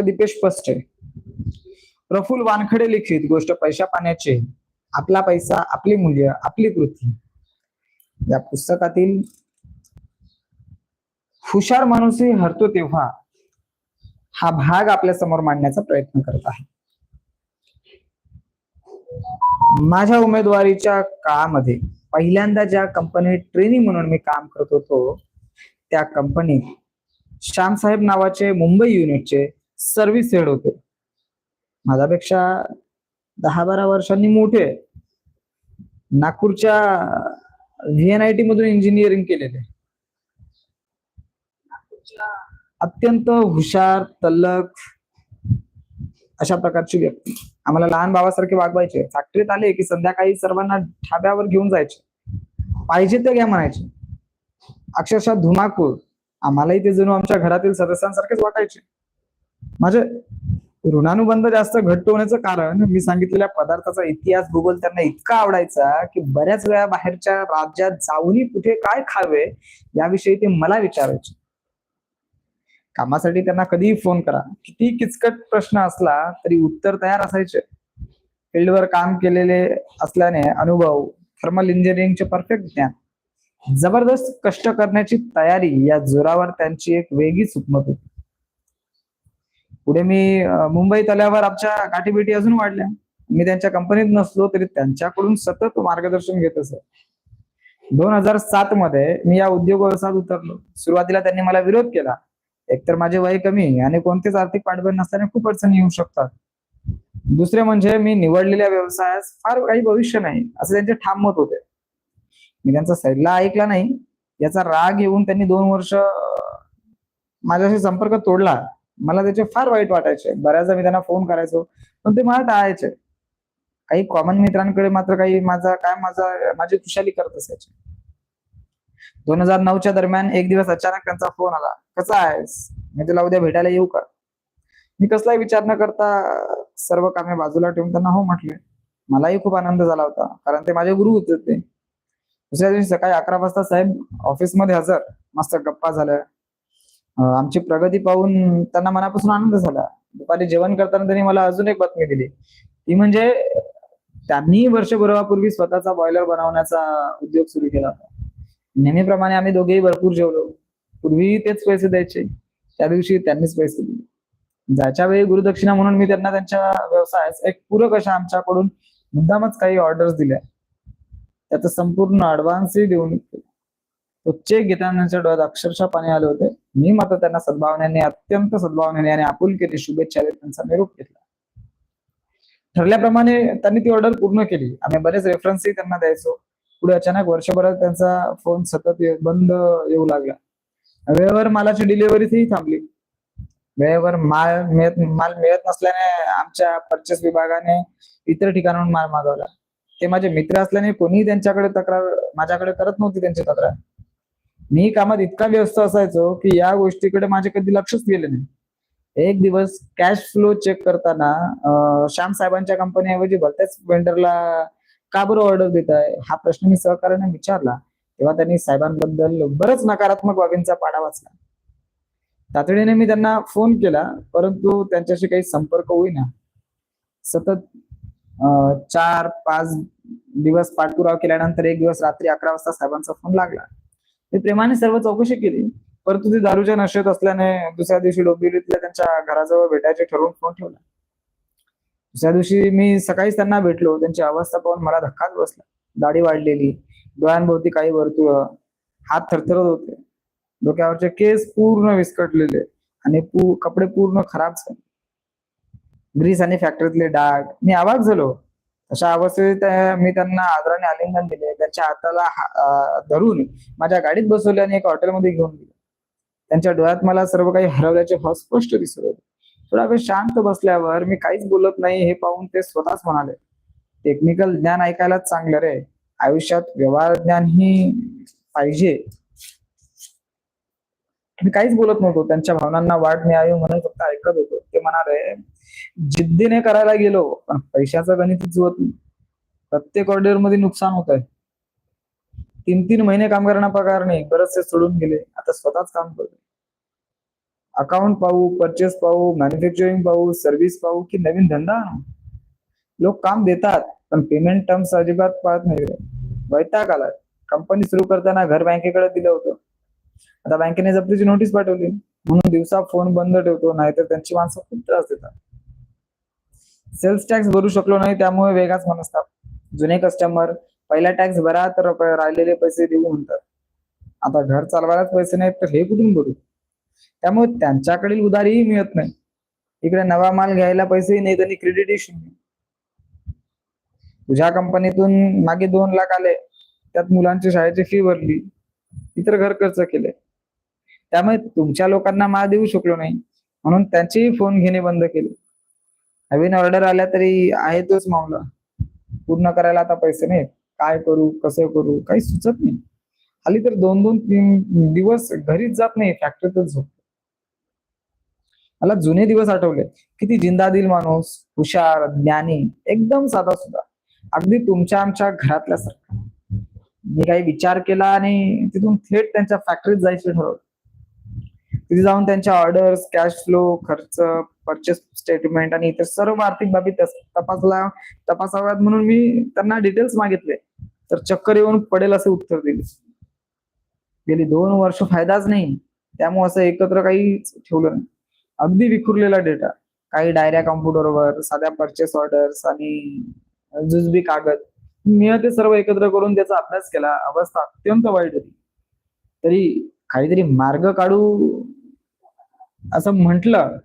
दीपेश पस्टे प्रफुल वानखडे लिखित गोष्ट पैशा पाण्याचे. आपला पैसा आपली मूल्य आपली कृती. या पुस्तकातील हुशार माणूसही हरतो तेव्हा हा भाग आपल्यासमोर मांडण्याचा प्रयत्न करत आहे. माझ्या उमेदवारीच्या काळामध्ये पहिल्यांदा ज्या कंपनीत ट्रेनिंग म्हणून मी काम करत होतो त्या कंपनीत श्यामसाहेब नावाचे मुंबई युनिटचे सर्व्हिस हेड होते. माझ्यापेक्षा दहा बारा वर्षांनी मोठे नागपूरच्या व्ही एन आय टी मधून इंजिनिअरिंग केलेले. अत्यंत हुशार तल्लक अशा प्रकारची व्यक्ती. आम्हाला लहान भावासारखे वागवायचे. फॅक्टरीत आले की संध्याकाळी सर्वांना ढाब्यावर घेऊन जायचे. पाहिजे ते घ्या म्हणायचे. अक्षरशः धुमाकूळ आम्हालाही ते जणू आमच्या घरातील सदस्यांसारखेच वाटायचे. माझे ऋणानुबंध जास्त घट्ट होण्याचं कारण मी सांगितलेल्या पदार्थाचा इतिहास भूगोल त्यांना इतका आवडायचा की बऱ्याच वेळा बाहेरच्या राज्यात जाऊनही कुठे काय खावे याविषयी ते मला विचारायचे. कामासाठी त्यांना कधीही फोन करा. किती किचकट प्रश्न असला तरी उत्तर तयार असायचे. फील्डवर काम केलेले असल्याने अनुभव थर्मल इंजिनिअरिंगचे परफेक्ट ज्ञान जबरदस्त कष्ट करण्याची तयारी या जोरावर त्यांची एक वेगळीच हुकमत होती. पुढे मी मुंबई मुंबईत आल्यावर आमच्या गाठीभेटी अजून वाढल्या. मी त्यांच्या कंपनीत नसलो तरी त्यांच्याकडून सतत मार्गदर्शन घेत असे दोन हजार सात मध्ये मी या उद्योग व्यवसायात उतरलो. सुरुवातीला त्यांनी मला विरोध केला. एकतर माझे वय कमी आणि कोणतेच आर्थिक पाठबळ नसल्याने खूप अडचणी येऊ शकतात. दुसरे म्हणजे मी निवडलेल्या व्यवसायास फार काही भविष्य नाही असं त्यांचे ठाम मत होते. मी त्यांचा सल्ला ऐकला नाही. याचा राग येऊन त्यांनी दोन वर्ष माझ्याशी संपर्क तोडला. मला त्याचे फार वाईट वाटायचे. बऱ्याचदा मी त्यांना फोन करायचो पण ते मला टाळायचे. काही कॉमन मित्रांकडे मात्र काही माझा काय माझा माझी खुशाली करत असायचे. दोन हजार नऊच्या दरम्यान एक दिवस अचानक त्यांचा फोन आला. कसा आहेस? मी तुला उद्या भेटायला येऊ का? मी कसलाही विचार न करता सर्व कामे बाजूला ठेवून त्यांना हो म्हटले. मलाही खूप आनंद झाला होता कारण ते माझे गुरु होते ते. दुसऱ्या दिवशी सकाळी अकरा वाजता साहेब ऑफिसमध्ये हजर. मस्त गप्पा झाल्या. आमची प्रगती पाहून त्यांना मनापासून आनंद झाला. दुपारी जेवण करताना त्यांनी मला अजून एक बातमी दिली. ती म्हणजे त्यांनी वर्षभरापूर्वी स्वतःचा बॉयलर बनवण्याचा उद्योग सुरू केला होता. नेहमीप्रमाणे आम्ही दोघेही भरपूर जेवलो. पूर्वी तेच पैसे द्यायचे. त्या दिवशी त्यांनीच पैसे दिले. ज्याच्या वेळी गुरुदक्षिणा म्हणून मी त्यांना त्यांच्या व्यवसायास एक पूरक अशा आमच्याकडून मुद्दामच काही ऑर्डर्स दिल्या. त्याचा संपूर्ण ऍडव्हान्सही देऊन तो चेक घेताना त्यांच्या डोळ्यात अक्षरशः पाणी आले होते. मी मात्र त्यांना सद्भावनेने अत्यंत सद्भावनेने आणि आपुलकीने शुभेच्छा देत त्यांचा निरोप घेतला. ठरल्याप्रमाणे त्यांनी ती ऑर्डर पूर्ण केली. आम्ही बरेच रेफरन्सही त्यांना द्यायचो. पुढे अचानक वर्षभरात त्यांचा फोन सतत बंद येऊ लागला. वेळेवर मालाची डिलिव्हरीही थांबली. वेळेवर माल मिळत माल मिळत नसल्याने आमच्या परचेस विभागाने इतर ठिकाणाहून माल मागवला. ते माझे मित्र असल्याने कोणीही त्यांच्याकडे तक्रार माझ्याकडे करत नव्हती त्यांची तक्रार. मी कामात इतका व्यस्त असायचो की या गोष्टीकडे माझे कधी लक्षच गेले नाही. एक दिवस कॅश फ्लो चेक करताना श्याम साहेबांच्या कंपनीऐवजी भलत्याच वेंडरला का बरं ऑर्डर देत आहे हा प्रश्न मी सहकार्याने विचारला. तेव्हा त्यांनी साहेबांबद्दल बरंच नकारात्मक बाबींचा पाडा वाचला. तातडीने मी त्यांना फोन केला परंतु त्यांच्याशी काही संपर्क होईना. सतत चार पाच दिवस पाठपुरावा केल्यानंतर एक दिवस रात्री अकरा वाजता साहेबांचा फोन लागला. मी प्रेमाने सर्व चौकशी केली. परंतु ते दारूच्या नशेत असल्याने दुसऱ्या दिवशी डोंबिवलीतल्या त्यांच्या घराजवळ भेटायचे ठरवून फोन ठेवला. दुसऱ्या दिवशी मी सकाळीच त्यांना भेटलो. त्यांची अवस्था पाहून मला धक्काच बसला. दाढी वाढलेली डोळ्यांभोवती काही वर्तुळ हात थरथरत होते. डोक्यावरचे केस पूर्ण विस्कटलेले आणि पू कपडे पूर्ण खराब झाले. ग्रीस आणि फॅक्टरीतले डाग. मी आवाज झालो. अशा अवस्थेत मी त्यांना आदराने आलिंगन दिले. त्यांच्या हाताला धरून माझ्या गाडीत बसवले आणि एका हॉटेलमध्ये घेऊन गेले. त्यांच्या डोळ्यात मला सर्व काही हरवल्याचे भाव स्पष्ट दिसत होते. थोडा वेळ शांत बसल्यावर मी काहीच बोलत नाही हे पाहून ते स्वतःच म्हणाले टेक्निकल ज्ञान ऐकायलाच चांगलं रे. आयुष्यात व्यवहार ज्ञान ही पाहिजे. मी काहीच बोलत नव्हतो. त्यांच्या भावनांना वाट मिळावी म्हणून फक्त ऐकत होतो. ते म्हणाले जिद्दीने करायला गेलो पण पैशाचं गणित जुळत नाही. प्रत्येक ऑर्डरमध्ये नुकसान होत आहे तीन तीन महिने कामगारांना पगार नाही. बरेचसे सोडून गेले. आता स्वतःच काम करतो अकाउंट पाहू परचेस पाहू मॅन्युफॅक्चरिंग पाहू सर्व्हिस पाहू की नवीन धंदा लोक काम देतात पण पेमेंट टर्म्स अजिबात पाहत नाही वैताग आला कंपनी सुरू करताना घर बँकेकडे दिलं होतं. आता बँकेने जप्तीची नोटीस पाठवली म्हणून दिवसा फोन बंद ठेवतो नाहीतर त्यांची माणसं खूप त्रास देतात. सेल्स टॅक्स भरू शकलो नाही त्यामुळे वेगळाच मनस्ताप. जुने कस्टमर पहिला टॅक्स भरा तर राहिलेले पैसे देऊ म्हणतात. आता घर चालवायलाच पैसे नाहीत तर हे कुठून भरू? त्यामुळे त्यांच्याकडील उधारीही मिळत नाही. इकडे नवा माल घ्यायला पैसेही नाही आणि क्रेडिटही शून्य तुझ्या कंपनीतून मागे दोन लाख आले त्यात मुलांची शाळेची फी भरली. इतर घर खर्च केले. त्यामुळे तुमच्या लोकांना मा देऊ शकलो नाही. म्हणून त्यांचेही फोन घेणे बंद केले. नवीन ऑर्डर आल्या तरी आहे तोच मामला पूर्ण करायला आता पैसे नाहीत. काय करू कसं करू काही सुचत नाही. खाली तर दोन दोन तीन दिवस घरीच जात नाही फॅक्टरीतच झोपतो. मला जुने दिवस आठवले. किती जिंदादिल माणूस हुशार ज्ञानी एकदम साधा सुद्धा अगदी तुमच्या आमच्या घरातल्यासारखा. मी काही विचार केला आणि तिथून थेट त्यांच्या फॅक्टरीत जायचं ठरवलं. तिथे जाऊन त्यांच्या ऑर्डर्स कॅश फ्लो खर्च परचेस स्टेटमेंट आणि इतर सर्व आर्थिक बाबी तपासला तपासाव्यात म्हणून मी त्यांना डिटेल्स मागितले. तर चक्कर येऊन पडेल असे उत्तर दिले. गेली दोन वर्ष फायदाच नाही. त्यामुळे असं एकत्र काही ठेवलं नाही. अगदी विखुरलेला डेटा काही डायऱ्या कॉम्प्युटरवर साध्या परचेस ऑर्डर्स आणि जुजबी कागद. मी ते सर्व एकत्र करून त्याचा अभ्यास केला. अवस्था अत्यंत वाईट होती. तरी काहीतरी मार्ग काढू असं म्हटलं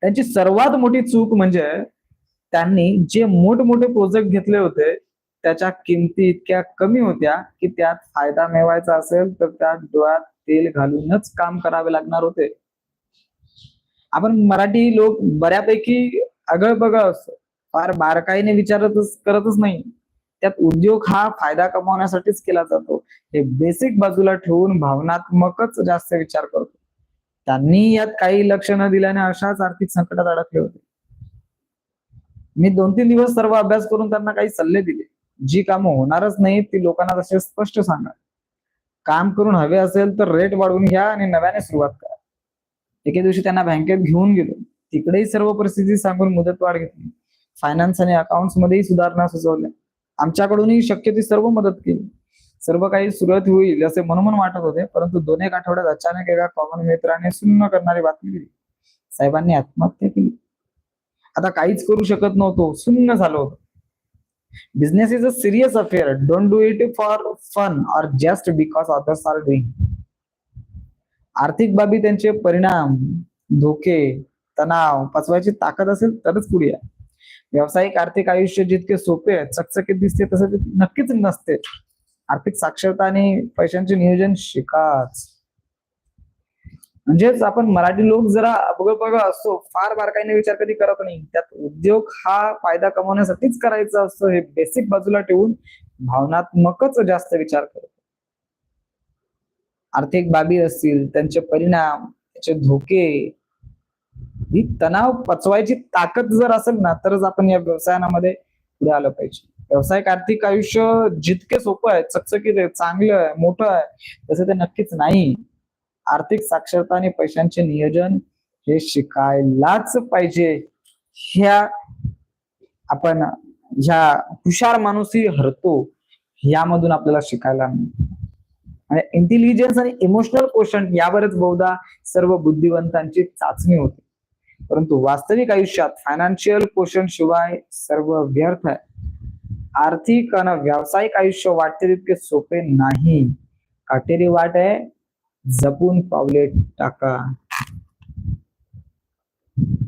त्यांची सर्वात मोठी चूक म्हणजे त्यांनी जे मोठमोठे प्रोजेक्ट घेतले होते त्याच्या किमती इतक्या कमी होत्या की त्यात फायदा मिळवायचा असेल तर त्यात डोळ्यात तेल घालूनच काम करावे लागणार होते. आपण मराठी लोक बऱ्यापैकी आगळबगळ असतो. फार बारकाईने विचारतच करतच नाही. त्यात उद्योग हा फायदा कमावण्यासाठीच केला जातो. हे बेसिक बाजूला ठेवून भावनात्मकच जास्त विचार करतो. त्यांनी यात काही लक्ष न दिल्याने अशाच आर्थिक संकटात अडकले होते. मी दोन तीन दिवस सर्व अभ्यास करून त्यांना काही सल्ले दिले. जी कामं होणारच नाही ती लोकांना तसे स्पष्ट सांगा. काम करून हवे असेल तर रेट वाढवून घ्या आणि नव्याने सुरुवात करा. एके दिवशी त्यांना बँकेत घेऊन गेलो. तिकडेही सर्व परिस्थिती सांगून मुदतवाढ घेतली. फायनान्स आणि अकाउंट्स मध्येही सुधारणा सुचवल्या. आमच्याकडूनही शक्य ती सर्व मदत केली. सर्व काही सुरळीत होईल असे मनोमन वाटत होते परंतु दोन एक आठवड्यात अचानक एका कॉमन मित्राने सुन्न करणारी बातमी दिली. साहेबांनी आत्महत्या केली. आता काहीच करू शकत नव्हतो सुन्न झालो होतो. Business is a serious affair don't do it for fun or just because others are doing आर्थिक बाबी त्यांचे परिणाम धोके तणाव पचवायची ताकद असेल तरच पुढे या. व्यावसायिक आर्थिक आयुष्य जितके सोपे आहेत चकचकीत दिसते तसं नक्कीच नसते. आर्थिक साक्षरता आणि पैशांचे नियोजन शिकाच. म्हणजेच आपण मराठी लोक जरा अबग बघ असतो फार बारकाईने विचार कधी करत नाही. त्यात उद्योग हा फायदा कमवण्यासाठीच करायचा असतो हे बेसिक बाजूला ठेवून भावनात्मकच जास्त विचार करतो. आर्थिक बाबी असतील त्यांचे परिणाम त्याचे धोके ही तणाव पचवायची ताकद जर असेल ना तरच आपण या व्यवसायामध्ये पुढे आलं पाहिजे. व्यावसायिक आर्थिक आयुष्य जितके सोपं आहे चकचकीत आहे चांगलं आहे मोठं आहे तसं ते नक्कीच नाही. आर्थिक साक्षरता आणि पैशांचे नियोजन हे शिकायलाच पाहिजे. ह्या आपण ह्या हुशार माणूसही हरतो यामधून आपल्याला शिकायला आणि इंटेलिजन्स आणि इमोशनल क्वेश्चन यावरच बहुधा सर्व बुद्धिवंतांची चाचणी होते. परंतु वास्तविक आयुष्यात फायनान्शियल पोषण शिवाय सर्व व्यर्थ आहे. आर्थिक आणि व्यावसायिक आयुष्य वाटते तितके सोपे नाही. काटेरी वाट आहे. जपून पावले टाका.